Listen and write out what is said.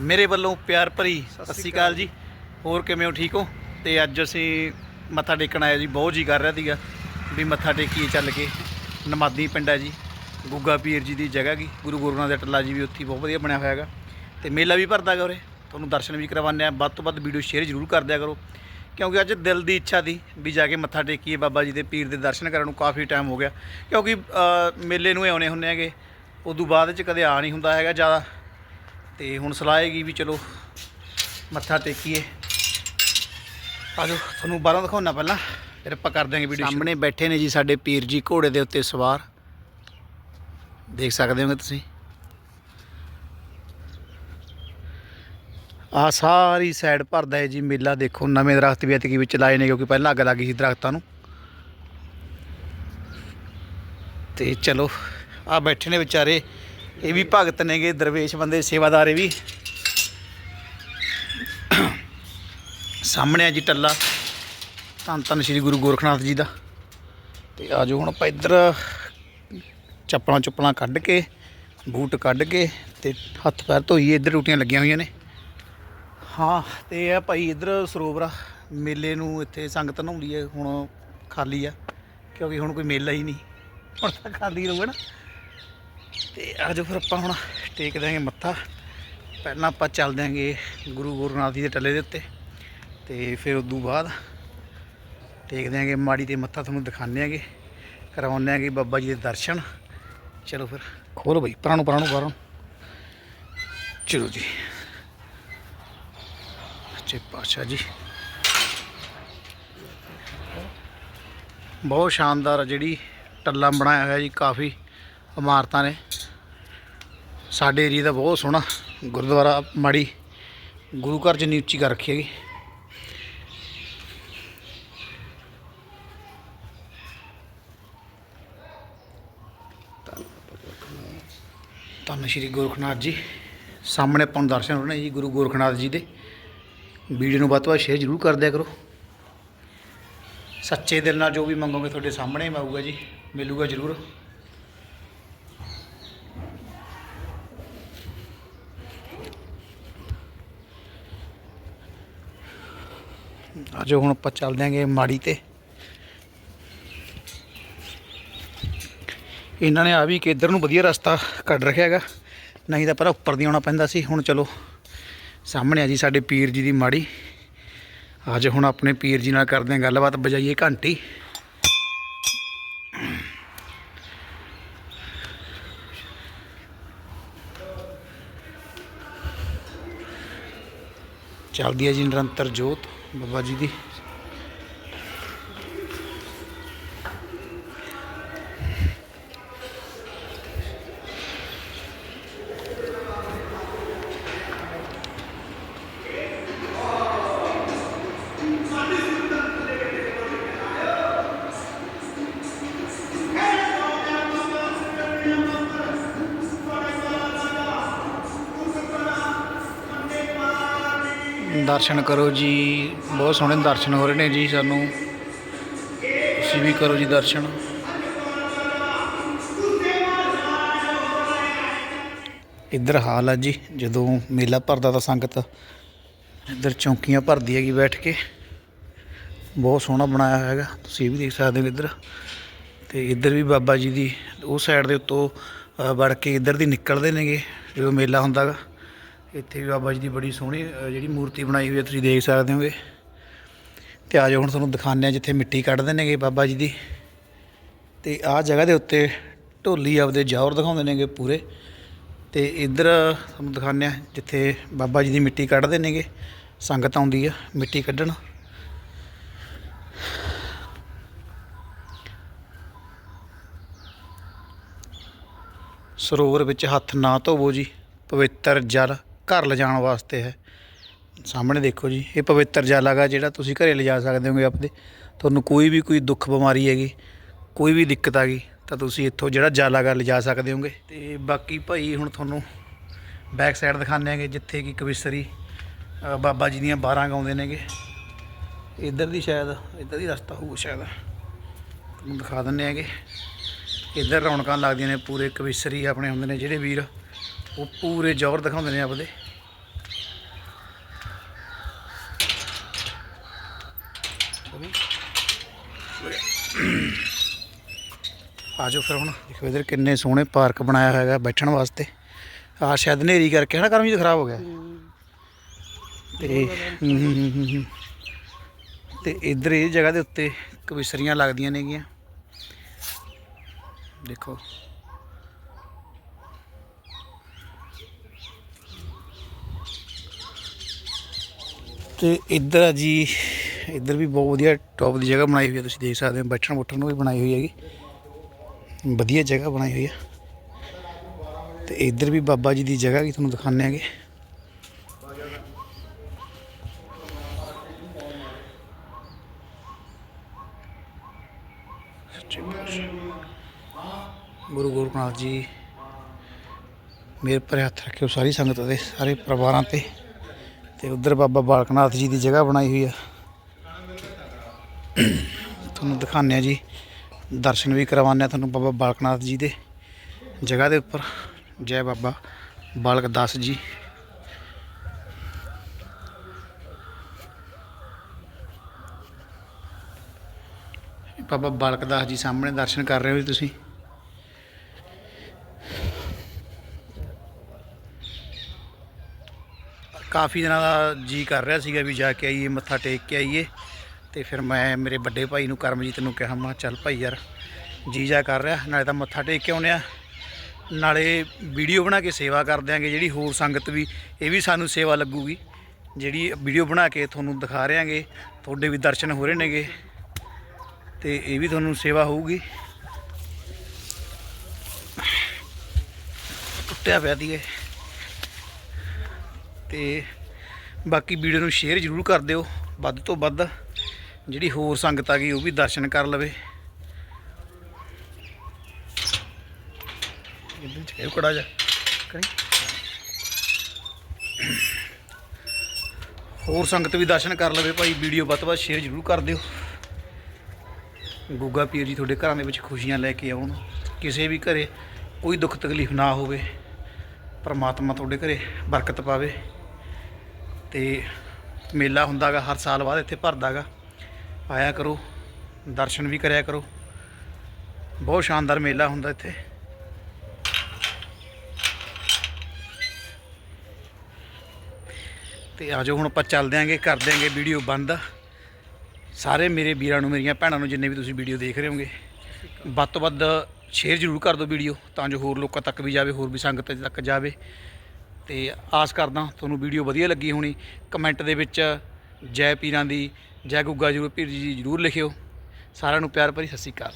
ਮੇਰੇ ਵੱਲੋਂ ਪਿਆਰ ਭਰੀ ਸਤਿ ਸ਼੍ਰੀ ਅਕਾਲ ਜੀ। ਹੋਰ ਕਿਵੇਂ ਹੋ? ਠੀਕ ਹੋ? ਤੇ ਅੱਜ ਅਸੀਂ ਮੱਥਾ ਟੇਕਣ ਆਏ ਜੀ ਬਹੁਤ ਜੀ ਕਰ ਰਿਹਾ ਸੀਗਾ ਵੀ ਮੱਥਾ ਟੇਕੀਏ ਚੱਲ ਕੇ। ਨਮਾਦੀ ਪਿੰਡ ਹੈ ਜੀ ਗੁੱਗਾ ਪੀਰ ਜੀ ਦੀ ਜਗ੍ਹਾ ਗੀ ਗੁਰੂ ਗੋਰਖਨਾਥ ਦਾ ਟੱਲਾ ਜੀ ਵੀ ਉੱਥੇ ਬਹੁਤ ਵਧੀਆ ਬਣਿਆ ਹੋਇਆ ਹੈਗਾ। ਤੇ ਮੇਲਾ ਵੀ ਭਰਦਾ ਗਾ ਉਰੇ ਤੁਹਾਨੂੰ ਦਰਸ਼ਨ ਵੀ ਕਰਵਾਉਂਦੇ ਆ ਵੱਧ ਤੋਂ ਵੱਧ ਵੀਡੀਓ ਸ਼ੇਅਰ ਜ਼ਰੂਰ ਕਰ ਦਿਆ ਕਰੋ ਕਿਉਂਕਿ ਅੱਜ ਦਿਲ ਦੀ ਇੱਛਾ ਦੀ ਵੀ ਜਾ ਕੇ ਮੱਥਾ ਟੇਕੀਏ ਬਾਬਾ ਜੀ ਦੇ ਪੀਰ ਦੇ ਦਰਸ਼ਨ ਕਰਨ ਨੂੰ ਕਾਫੀ ਟਾਈਮ ਹੋ ਗਿਆ। ਕਿਉਂਕਿ ਮੇਲੇ ਨੂੰ ਆਉਣੇ ਹੁੰਦੇ ਹੈਗੇ ਉਦੋਂ ਬਾਅਦ ਚ ਕਦੇ ਆ ਨਹੀਂ ਹੁੰਦਾ ਹੈਗਾ ਜ਼ਿਆਦਾ। ਤੇ ਹੁਣ ਸਲਾਹ ਹੈਗੀ ਵੀ ਚਲੋ ਮੱਥਾ ਟੇਕੀਏ। ਆਜੋ ਤੁਹਾਨੂੰ ਬਾਹਰੋਂ ਦਿਖਾਉਣਾ ਪਹਿਲਾਂ। ਫਿਰ ਆਪਾਂ ਕਰ ਦਿਆਂਗੇ ਵੀਡੀਓ ਸਾਹਮਣੇ ਬੈਠੇ ਨੇ ਜੀ ਸਾਡੇ ਪੀਰ ਜੀ ਘੋੜੇ ਦੇ ਉੱਤੇ ਸਵਾਰ। ਦੇਖ ਸਕਦੇ ਹੋਗੇ ਤੁਸੀਂ? ਆ ਸਾਰੀ ਸਾਈਡ ਭਰਦਾ ਹੈ ਜੀ ਮੇਲਾ ਦੇਖੋ ਨਵੇਂ ਦਰਖਤ ਵੀ ਐਤਕੀ ਵਿੱਚ ਲਾਏ ਨੇ ਕਿਉਂਕਿ ਪਹਿਲਾਂ ਅੱਗ ਲੱਗੀ ਸੀ ਦਰਖਤਾਂ ਨੂੰ। ਤੇ ਚਲੋ ਆ ਬੈਠੇ ਨੇ ਵਿਚਾਰੇ। ਇਹ ਵੀ ਭਗਤ ਨੇਗੇ, ਦਰਵੇਸ਼ ਬੰਦੇ, ਸੇਵਾਦਾਰੇ ਵੀ। ਸਾਹਮਣੇ ਆ ਜੀ ਟੱਲਾ। ਧੰਨ ਧੰਨ ਸ੍ਰੀ ਗੁਰੂ ਗੋਰਖਨਾਥ ਜੀ ਦਾ। ਤੇ ਆਜੋ ਹੁਣ ਆਪਾਂ ਇੱਧਰ ਚੱਪਲਾਂ ਚੁੱਪਲਾਂ ਕੱਢ ਕੇ, ਬੂਟ ਕੱਢ ਕੇ ਤੇ ਹੱਥ ਪੈਰ ਧੋਈਏ, ਇੱਧਰ ਟੂਟੀਆਂ ਲੱਗੀਆਂ ਹੋਈਆਂ ਨੇ। ਹਾਂ, ਤੇ ਇਹ ਆ ਭਾਈ ਇੱਧਰ ਸਰੋਵਰ, ਮੇਲੇ ਨੂੰ ਇੱਥੇ ਸੰਗਤ ਨਹਾਉਂਦੀ ਹੈ, ਹੁਣ ਖਾਲੀ ਆ, ਕਿਉਂਕਿ ਹੁਣ ਕੋਈ ਮੇਲਾ ਹੀ ਨਹੀਂ। ਹੁਣ ਤਾਂ ਖਾਲੀ ਰਹੂਗਾ ਨਾ। ਤੇ ਆਜੋ ਫਿਰ ਆਪਾਂ ਹੁਣ ਟੇਕ ਦਿਆਂਗੇ ਮੱਥਾ। ਪਹਿਲਾਂ ਆਪਾਂ ਚੱਲ ਦਿਆਂਗੇ ਗੁਰੂ ਗੋਰਖਨਾਥ ਜੀ ਦੇ ਟੱਲੇ ਦੇ ਉੱਤੇ ਤੇ ਫਿਰ ਉਦੋਂ ਬਾਅਦ ਟੇਕ ਦਿਆਂਗੇ ਮਾੜੀ ਤੇ ਮੱਥਾ ਤੁਹਾਨੂੰ ਦਿਖਾਉਂਦੇ ਆਂਗੇ ਕਰਵਾਉਂਦੇ ਆਂਗੇ ਬਾਬਾ ਜੀ ਦੇ ਦਰਸ਼ਨ। ਚਲੋ ਫਿਰ, ਖੋਲੋ ਬਈ ਪਰਾਂ ਨੂੰ ਪਰਾਂ ਨੂੰ ਬਾਹਰੋਂ ਚਲੋ ਜੀ। ਅੱਛੇ ਪਾਤਸ਼ਾਹ ਜੀ। ਬਹੁਤ ਸ਼ਾਨਦਾਰ ਜਿਹੜੀ ਟੱਲਾ ਬਣਾਇਆ ਹੋਇਆ ਜੀ, ਕਾਫੀ ਇਮਾਰਤਾਂ ਨੇ। ਸਾਡੇ ਏਰੀਆ ਦਾ ਬਹੁਤ ਸੋਹਣਾ ਗੁਰਦੁਆਰਾ ਮਾੜੀ, ਗੁਰੂ ਘਰ ਜਿੰਨੀ ਉੱਚੀ ਕਰ ਰੱਖੀ ਹੈਗੀ। ਧੰਨ ਸ਼੍ਰੀ ਗੋਰਖਨਾਥ ਜੀ। ਸਾਹਮਣੇ ਆਪਾਂ ਨੂੰ ਦਰਸ਼ਨ ਹੋ ਰਹੇ ਨੇ ਜੀ ਗੁਰੂ ਗੋਰਖਨਾਥ ਜੀ ਦੇ। ਵੀਡੀਓ ਨੂੰ ਵੱਧ ਤੋਂ ਵੱਧ ਸ਼ੇਅਰ ਜ਼ਰੂਰ ਕਰ ਦਿਆ ਕਰੋ। ਸੱਚੇ ਦਿਲ ਨਾਲ ਜੋ ਵੀ ਮੰਗੋਗੇ ਤੁਹਾਡੇ ਸਾਹਮਣੇ ਹੀ ਆਊਗਾ ਜੀ, ਮਿਲੂਗਾ ਜ਼ਰੂਰ। ਆਜੋ ਹੁਣ ਆਪਾਂ ਚੱਲਦੇ ਆਂਗੇ ਮਾੜੀ ਤੇ। ਇਹਨਾਂ ਨੇ ਆ ਵੀ ਕਿ ਇੱਧਰ ਨੂੰ ਵਧੀਆ ਰਸਤਾ ਕੱਢ ਰੱਖਿਆ ਹੈਗਾ। ਨਹੀਂ ਤਾਂ ਪਹਿਲਾਂ ਉੱਪਰ ਦੀ ਆਉਣਾ ਪੈਂਦਾ ਸੀ। ਹੁਣ ਚਲੋ, ਸਾਹਮਣੇ ਆ ਜੀ ਸਾਡੇ ਪੀਰ ਜੀ ਦੀ ਮਾੜੀ। ਅੱਜ ਹੁਣ ਆਪਣੇ ਪੀਰ ਜੀ ਨਾਲ ਕਰਦੇ ਹਾਂ ਗੱਲਬਾਤ ਬਜਾਈਏ ਘੰਟੀ। ਚੱਲਦੀ ਹੈ ਜੀ ਨਿਰੰਤਰ ਜੋਤ ਬਾਬਾ ਜੀ ਦੀ। ਦਰਸ਼ਨ ਕਰੋ ਜੀ। ਬਹੁਤ ਸੋਹਣੇ ਦਰਸ਼ਨ ਹੋ ਰਹੇ ਨੇ ਜੀ ਸਾਨੂੰ। ਤੁਸੀਂ ਵੀ ਕਰੋ ਜੀ ਦਰਸ਼ਨ। ਇੱਧਰ ਹਾਲ ਆ ਜੀ, ਜਦੋਂ ਮੇਲਾ ਭਰਦਾ ਤਾਂ ਸੰਗਤ ਇੱਧਰ ਚੌਂਕੀਆਂ ਭਰਦੀ ਹੈਗੀ ਬੈਠ ਕੇ। ਬਹੁਤ ਸੋਹਣਾ ਬਣਾਇਆ ਹੋਇਆ ਹੈਗਾ, ਤੁਸੀਂ ਵੀ ਦੇਖ ਸਕਦੇ ਹੋ ਇੱਧਰ। ਤੇ ਇੱਧਰ ਵੀ ਬਾਬਾ ਜੀ ਦੀ, ਉਹ ਸਾਈਡ ਦੇ ਉੱਤੋਂ ਵੜ ਕੇ ਇੱਧਰ ਦੀ ਨਿਕਲਦੇ ਨੇਗੇ, ਜਦੋਂ ਮੇਲਾ ਹੁੰਦਾ ਗਾ। ਇੱਥੇ ਵੀ ਬਾਬਾ ਜੀ ਦੀ ਬੜੀ ਸੋਹਣੀ ਜਿਹੜੀ ਮੂਰਤੀ ਬਣਾਈ ਹੋਈ ਹੈ, ਤੁਸੀਂ ਦੇਖ ਸਕਦੇ ਹੋਗੇ। ਤੇ ਆ ਜਾਓ ਹੁਣ ਤੁਹਾਨੂੰ ਦਿਖਾਉਂਦੇ ਆ ਜਿੱਥੇ ਮਿੱਟੀ ਕੱਢਦੇ ਨੇਗੇ ਬਾਬਾ ਜੀ ਦੀ। ਤੇ ਆਹ ਜਗ੍ਹਾ ਦੇ ਉੱਤੇ ਢੋਲੀ ਆਪਦੇ ਜੌਹਰ ਦਿਖਾਉਂਦੇ ਨੇਗੇ ਪੂਰੇ। ਤੇ ਇੱਧਰ ਤੁਹਾਨੂੰ ਦਿਖਾਉਂਦੇ ਆ ਜਿੱਥੇ ਬਾਬਾ ਜੀ ਦੀ ਮਿੱਟੀ ਕੱਢਦੇ ਨੇਗੇ, ਸੰਗਤ ਆਉਂਦੀ ਆ ਮਿੱਟੀ ਕੱਢਣ। ਸਰੋਵਰ ਵਿੱਚ ਹੱਥ ਨਾ ਧੋਵੋ ਜੀ, ਪਵਿੱਤਰ ਜਲ। ਘਰ ਲਿਜਾਣ ਵਾਸਤੇ ਹੈ। ਸਾਹਮਣੇ ਦੇਖੋ ਜੀ, ਇਹ ਪਵਿੱਤਰ ਜਲ ਜਿਹੜਾ ਤੁਸੀਂ ਘਰੇ ਲਿਜਾ ਸਕਦੇ ਹੋਗੇ ਆਪਦੇ। ਤੁਹਾਨੂੰ ਕੋਈ ਵੀ ਕੋਈ ਦੁੱਖ ਬਿਮਾਰੀ ਹੈਗੀ, ਕੋਈ ਵੀ ਦਿੱਕਤ ਆ ਗਈ ਤਾਂ ਤੁਸੀਂ ਇੱਥੋਂ ਜਿਹੜਾ ਜਲ ਲਿਜਾ ਸਕਦੇ ਹੋਗੇ। ਤੇ ਬਾਕੀ ਭਾਈ ਹੁਣ ਤੁਹਾਨੂੰ ਬੈਕ ਸਾਈਡ ਦਿਖਾਉਂਦੇ ਆਂਗੇ ਜਿੱਥੇ ਕਿ ਕਵਿਸਰੀ ਬਾਬਾ ਜੀ ਦੀਆਂ 12 ਗਾਉਂਦੇ ਨੇਗੇ। ਇੱਧਰ ਦੀ ਸ਼ਾਇਦ, ਇੱਧਰ ਦੀ ਰਸਤਾ ਹੋਊ ਸ਼ਾਇਦ। ਤੁਹਾਨੂੰ ਦਿਖਾ ਦਿੰਦੇ ਆਂਗੇ ਇੱਧਰ ਰੌਣਕਾਂ ਲੱਗਦੀਆਂ ਨੇ, ਪੂਰੇ ਕਵਿਸਰੀ ਆਪਣੇ ਹੁੰਦੇ ਨੇ ਜਿਹੜੇ ਵੀਰ ਉਹ ਪੂਰੇ ਜ਼ੋਰ ਦਿਖਾਉਂਦੇ ਨੇ ਆਪਦੇ। ਆਜੋ ਫਿਰ ਹੁਣ। ਦੇਖੋ ਇਧਰ ਕਿੰਨੇ ਸੋਹਣੇ ਪਾਰਕ ਬਣਾਇਆ ਹੋਇਆ ਹੈਗਾ ਬੈਠਣ ਵਾਸਤੇ। ਆ ਸ਼ਾਇਦ ਨੇਰੀ ਕਰਕੇ ਹਨਾ ਕਰਮ ਜੀ ਖਰਾਬ ਹੋ ਗਿਆ। ਤੇ ਤੇ ਇਧਰ ਇਹ ਜਗ੍ਹਾ ਦੇ ਉੱਤੇ ਕਬੀਸਰੀਆਂ ਲੱਗਦੀਆਂ ਨੇਗੀਆਂ। ਦੇਖੋ। ਤੇ ਇੱਧਰ ਆ ਜੀ, ਇੱਧਰ ਵੀ ਬਹੁਤ ਵਧੀਆ ਟੌਪ ਦੀ ਜਗ੍ਹਾ ਬਣਾਈ ਹੋਈ ਹੈ ਤੁਸੀਂ ਦੇਖ ਸਕਦੇ ਹੋ, ਬੈਠਣ ਬੁੱਠਣ ਨੂੰ ਵੀ ਬਣਾਈ ਹੋਈ ਹੈਗੀ। ਵਧੀਆ ਜਗ੍ਹਾ ਬਣਾਈ ਹੋਈ ਹੈ ਤੇ ਇੱਧਰ ਵੀ ਬਾਬਾ ਜੀ ਦੀ ਜਗ੍ਹਾ ਵੀ ਤੁਹਾਨੂੰ ਦਿਖਾਉਂਦੇ ਆਂਗੇ ਸੱਚੇ ਗੁਰੂ ਗੋਰਖਨਾਥ ਜੀ, ਮੇਰੇ ਪਰ ਹੱਥ ਰੱਖਿਓ ਸਾਰੀ ਸੰਗਤ 'ਤੇ ਸਾਰੇ ਪਰਿਵਾਰਾਂ ਤੇ। ਤੇ ਉਧਰ ਬਾਬਾ ਬਾਲਕਨਾਥ ਜੀ ਦੀ ਜਗ੍ਹਾ ਬਣਾਈ ਹੋਈ ਆ। ਤੁਹਾਨੂੰ ਦਿਖਾਉਂਦੇ ਆ ਜੀ। ਦਰਸ਼ਨ ਵੀ ਕਰਵਾਉਂਦੇ ਆ ਤੁਹਾਨੂੰ ਬਾਬਾ ਬਾਲਕਨਾਥ ਜੀ ਦੇ ਜਗ੍ਹਾ ਦੇ ਉੱਪਰ। ਜੈ ਬਾਬਾ ਬਾਲਕ ਦਾਸ ਜੀ। ਬਾਬਾ ਬਾਲਕ ਦਾਸ ਜੀ ਸਾਹਮਣੇ ਦਰਸ਼ਨ ਕਰ ਰਹੇ ਹੋ ਜੀ ਤੁਸੀਂ। ਕਾਫੀ ਦਿਨਾਂ ਦਾ ਜੀ ਕਰ ਰਿਹਾ ਸੀਗਾ ਵੀ ਜਾ ਕੇ ਆਈਏ, ਮੱਥਾ ਟੇਕ ਕੇ ਆਈਏ। ਤੇ ਫਿਰ ਮੈਂ ਮੇਰੇ ਵੱਡੇ ਭਾਈ ਨੂੰ ਕਰਮਜੀਤ ਨੂੰ ਕਿਹਾ, ਮੈਂ ਚੱਲ ਭਾਈ ਯਾਰ, ਜੀ ਜਾ ਕਰ ਰਿਹਾ, ਨਾਲੇ ਤਾਂ ਮੱਥਾ ਟੇਕ ਕੇ ਆਉਨੇ ਆ। ਨਾਲੇ ਵੀਡੀਓ ਬਣਾ ਕੇ ਸੇਵਾ ਕਰ ਦਿਆਂਗੇ, ਜਿਹੜੀ ਹੋਰ ਸੰਗਤ ਵੀ, ਇਹ ਵੀ ਸਾਨੂੰ ਸੇਵਾ ਲੱਗੂਗੀ। ਜਿਹੜੀ ਵੀਡੀਓ ਬਣਾ ਕੇ ਤੁਹਾਨੂੰ ਦਿਖਾ ਰਿਆਂਗੇ ਤੁਹਾਡੇ ਵੀ ਦਰਸ਼ਨ ਹੋ ਰਹੇ ਨੇਗੇ। ਤੇ ਇਹ ਵੀ ਤੁਹਾਨੂੰ ਸੇਵਾ ਹੋਊਗੀ। ਟੁੱਟਿਆ ਪਿਆ ਦੀਏ। ਤੇ ਬਾਕੀ ਵੀਡੀਓ ਨੂੰ ਸ਼ੇਅਰ ਜ਼ਰੂਰ ਕਰ ਦਿਓ। ਵੱਧ ਤੋਂ ਵੱਧ ਜਿਹੜੀ ਹੋਰ ਸੰਗਤ ਆ ਗਈ ਉਹ ਵੀ ਦਰਸ਼ਨ ਕਰ ਲਵੇ। ਇਹਦੇ ਚ ਇਹ ਕੜਾ ਜਾ ਕਰੀ ਹੋਰ ਸੰਗਤ ਵੀ ਦਰਸ਼ਨ ਕਰ ਲਵੇ ਭਾਈ ਵੀਡੀਓ ਵੱਧ ਵੱਧ ਸ਼ੇਅਰ ਜ਼ਰੂਰ ਕਰ ਦਿਓ। ਗੁੱਗਾ ਪੀਰ ਜੀ ਤੁਹਾਡੇ ਘਰਾਂ ਦੇ ਵਿੱਚ ਖੁਸ਼ੀਆਂ ਲੈ ਕੇ ਆਉਣ। ਕਿਸੇ ਵੀ ਘਰੇ ਕੋਈ ਦੁੱਖ ਤਕਲੀਫ ਨਾ ਹੋਵੇ। ਪਰਮਾਤਮਾ ਤੁਹਾਡੇ ਘਰੇ ਬਰਕਤ ਪਾਵੇ। ਤੇ ਮੇਲਾ ਹੁੰਦਾਗਾ, ਹਰ ਸਾਲ ਬਾਅਦ ਇੱਥੇ ਭਰਦਾਗਾ। ਆਇਆ ਕਰੋ, ਦਰਸ਼ਨ ਵੀ ਕਰਿਆ ਕਰੋ। ਬਹੁਤ ਸ਼ਾਨਦਾਰ ਮੇਲਾ ਹੁੰਦਾ ਇੱਥੇ। ਤੇ ਆਜੋ, ਹੁਣ ਆਪਾਂ ਚੱਲ ਦਿਆਂਗੇ ਕਰ ਦਿਆਂਗੇ ਵੀਡੀਓ ਬੰਦ। ਸਾਰੇ ਮੇਰੇ ਵੀਰਾਂ ਨੂੰ, ਮੇਰੀਆਂ ਭੈਣਾਂ ਨੂੰ ਜਿੰਨੇ ਵੀ ਤੁਸੀਂ ਵੀਡੀਓ ਦੇਖ ਰਹੇ ਹੋਗੇ ਵੱਧ ਤੋਂ ਵੱਧ ਸ਼ੇਅਰ ਜ਼ਰੂਰ ਕਰ ਦਿਓ ਵੀਡੀਓ, ਤਾਂ ਜੋ ਹੋਰ ਲੋਕਾਂ ਤੱਕ ਵੀ ਜਾਵੇ, ਹੋਰ ਵੀ ਸੰਗਤ ਤੱਕ ਜਾਵੇ। ਤੇ ਆਸ ਕਰਦਾ ਤੁਹਾਨੂੰ ਵੀਡੀਓ ਵਧੀਆ ਲੱਗੀ ਹੋਣੀ। ਕਮੈਂਟ ਦੇ ਵਿੱਚ ਜੈ ਪੀਰਾਂ ਦੀ, ਜੈ ਗੁੱਗਾ ਜੀ ਪੀਰ ਜੀ ਜ਼ਰੂਰ ਲਿਖਿਓ। ਸਾਰਿਆਂ ਨੂੰ ਪਿਆਰ ਭਰੀ ਸਤਿ ਸ਼੍ਰੀ ਅਕਾਲ।